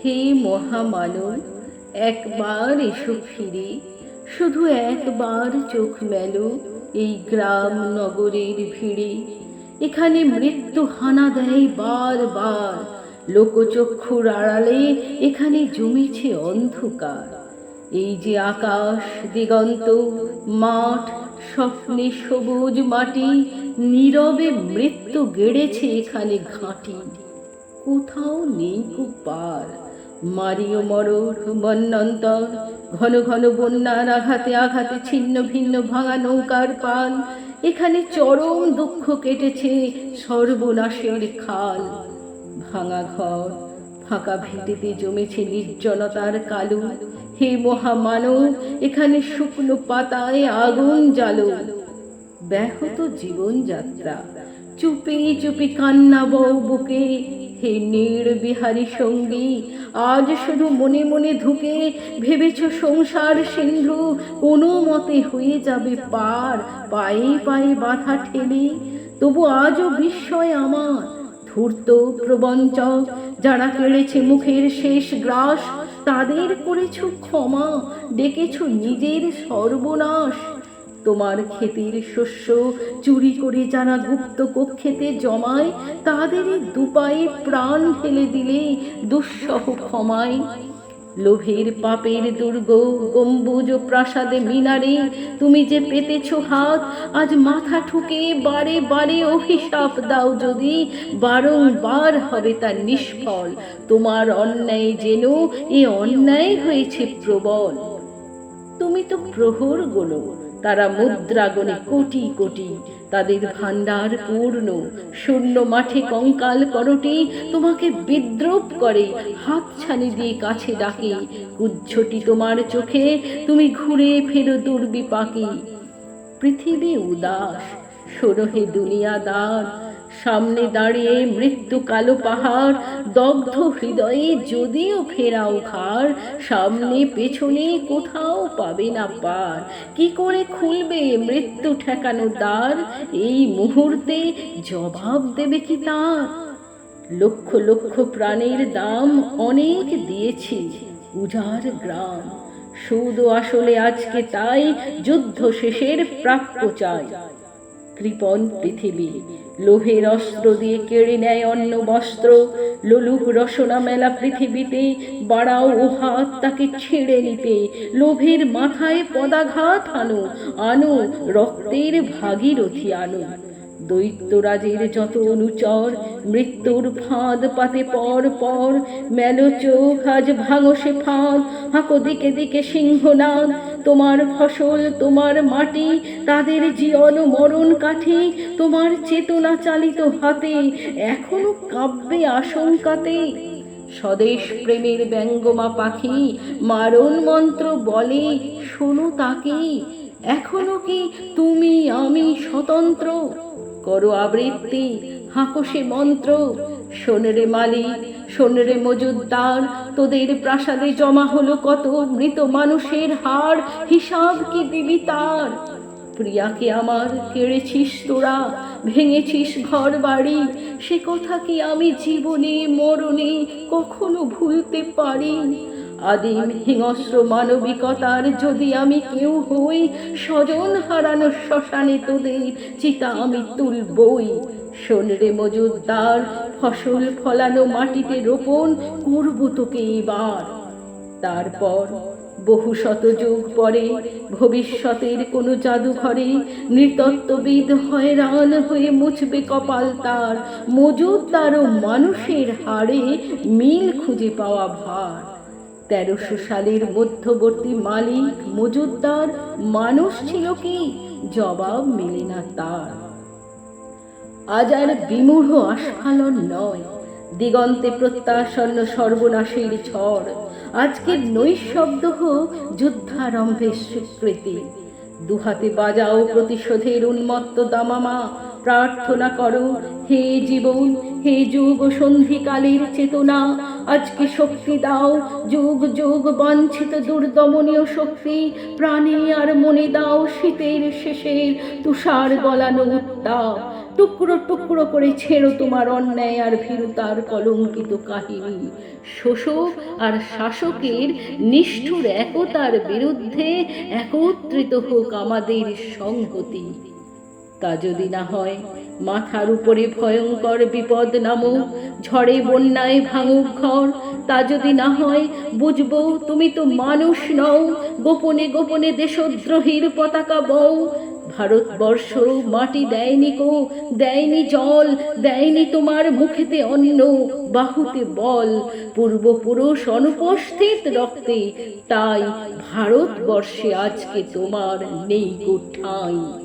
হে মহামানব, একবার এসো ফিরে, শুধু একবার চোখ মেলো এই গ্রাম নগরের ভিড়ে। এখানে মৃত্যু হানা দেয় বারবার, লোকচক্ষুর আড়ালে এখানে জমেছে অন্ধকার। এই যে আকাশ দিগন্ত, মাঠ, স্বপ্নে সবুজ মাটি, নীরবে মৃত্যু গেড়েছে এখানে ঘাঁটি। কোথাও নেই কো পার মারিও মরর বন্যন্তর, ঘন ঘন বন্যার আঘাতে আঘাতে ছিন্ন ভিন্ন ভাঙা নৌকার পাল এখানে চরম দুঃখ কেটেছে সর্বনাশের খাল। ভাঙা ঘর, ফাঁকা ভিটেতে জমেছে নির্জনতার কালো। হে মহামানব, এখানে শুকনো পাতায় আগুন জ্বালো। ব্যাহত জীবনযাত্রা। চুপি চুপি কান্না বউ বুকে হে নীড় বিহারী সঙ্গী, আজ শুধু মনে মনে ধুকে ভেবেছ সংসার সিন্ধু, কোনো মতে হয়ে যাবে পার, পায়ে পায়ে বাধা ঠেলে। তবু আজও বিস্ময় আমার, ধূর্ত প্রবঞ্চক, যারা কেড়েছে মুখের শেষ গ্রাস, তাদের করেছ ক্ষমা, ডেকেছ নিজের সর্বনাশ। তোমার ক্ষেতের শস্য চুরি করে যারা গুপ্ত কক্ষেতে জমায়, তাদের দুপায়ে প্রাণ ফেলে দিলে দুঃসহ ক্ষমায়। লোভের পাপের দুর্গ গম্বুজ ও প্রাসাদে মিনারে তুমি যে পেতেছ হাত, আজ মাথা ঠুকে বারে বারে অভিশাপ দাও যদি বারংবার হবে তার নিষ্ফল। তোমার অন্যায় যেন এ অন্যায় হয়েছে প্রবল। তুমি তো প্রহর গোলো তারা মুদ্রা গণে কোটি কোটি, তাদের ভান্ডার পূর্ণ। শূন্য মাঠে কঙ্কাল করটি, তোমাকে বিদ্রোপ করে হাত ছানি দিয়ে কাছে ডাকে। কুজ্ঝটি তোমার চোখে, তুমি ঘুরে ফেরো দুর্বিপাকে। পৃথিবী উদাস সরহে দুনিয়াদার সামনে দাঁড়িয়ে মৃত্যু কালো পাহাড়, দগ্ধ হৃদয়ে যদিও ফেরাও খার সামনে পেছনে কোথাও পাবে না পার। কি করে খুলবে মৃত্যু ঠেকানো দ্বার? এই মুহূর্তে জবাব দেবে কি তার? লক্ষ লক্ষ প্রাণের দাম অনেক দিয়েছি উজার গ্রাম। সুদ আসলে আজকে তাই, যুদ্ধ শেষের প্রাপ্য চাই। কৃপণ পৃথিবী লোহের অস্ত্র দিয়ে কেড়ে নেয় অন্য বস্ত্র। লোলুক রসনা মেলা পৃথিবীতে, বাড়াও ও হাত তাকে ছিঁড়ে নিতে। লোভের মাথায় পদাঘাত আনো আনো, রক্তের ভাগীরথী আনো। দৈত্যরাজের যত অনুচর, মৃত্যুর ফাঁদ পাতে পর পর, মেলো চোখ আজ ভাঙসে ফাঁদ, হাঁকো দিকে দিকে সিংহনাদ তোমার ফসল, তোমার মাটি, তাদের জীবন মরণ কাঠি, তোমার চেতনা চালিত হাতে এখনও কাব্যে আশঙ্কাতে। স্বদেশ প্রেমের ব্যঙ্গমা পাখি, মারণ মন্ত্র বলে, শোনো তাকে, এখনও কি তুমি আমি স্বতন্ত্র? করো আবৃত্তি, হাঁকো সে মন্ত্র শোনেরে মালিক শোনেরে মজুদ্দার তোদের প্রাসাদে জমা হলো কত মৃত মানুষের হার হিসাব কি দিবি তার? প্রিয়াকে আমার কেড়েছিস তোরা, ভেঙেছিস ঘর বাড়ি সে কথা কি আমি জীবনে, মরণে কখনো ভুলতে পারি? আদিম হিংস্র মানবিকতার যদি আমি কেউ হই, স্বজন হারানো শ্মশানে তোদের চিতা আমি তুলবই। শোন রে মজুদ্দার ফসল ফলানো মাটিতে রোপণ করব তোকে এবার। তারপর বহু শত যুগ পরে ভবিষ্যতের কোনো জাদুঘরে নৃতত্ত্ববিদ হয়রান হয়ে মুছবে কপাল তার মজুদ্দার ও মানুষের হাড়ে মিল খুঁজে পাওয়া ভার। তেরোশো সালের মধ্যবর্তী মালিক মজুদ্দার মানুষ ছিল কি? জবাব মেলে না তার। আজ আর বিমূঢ় আস্ফালন নয়। দিগন্তে প্রত্যাসন্ন সর্বনাশের ঝড়। আজকের নৈশব্দ হোক যুদ্ধারম্ভের স্বীকৃতি। দুহাতে বাজাও প্রতিশোধের উন্মত্ত দামামা। প্রার্থনা করো, হে জীবন হে যুগ সন্ধিকালের চেতনা, আজকে শক্তি দাও। যুগ যুগ বাঞ্ছিত দুর্দমনীয় শক্তি, প্রাণে আর মনে দাও শীতের শেষের তুষার গলানো উত্তাপ টুকরো টুকরো করে ছেড়ো তোমার অন্যায় আর ভীরুতার কলঙ্কিত কাহিনী। শোষক আর শাসকের নিষ্ঠুর একতার বিরুদ্ধে একত্রিত হোক আমাদের সংহতি। তা যদি না হয়, মাথার উপরে ভয়ঙ্কর বিপদ নামুক ঝড়ে বন্যায় ভাঙুক ঘর। তা যদি না হয়, বুঝব তুমি তো মানুষ নও, গোপনে গোপনে দেশদ্রোহীর পতাকা বও। ভারতবর্ষ মাটি দেয়নি কো, দেয়নি জল, দেয়নি তোমার মুখেতে অন্ন, বাহুতে বল। পূর্বপুরুষ অনুপস্থিত রক্তে, তাই ভারতবর্ষে আজকে তোমার নেই গো ঠাঁই।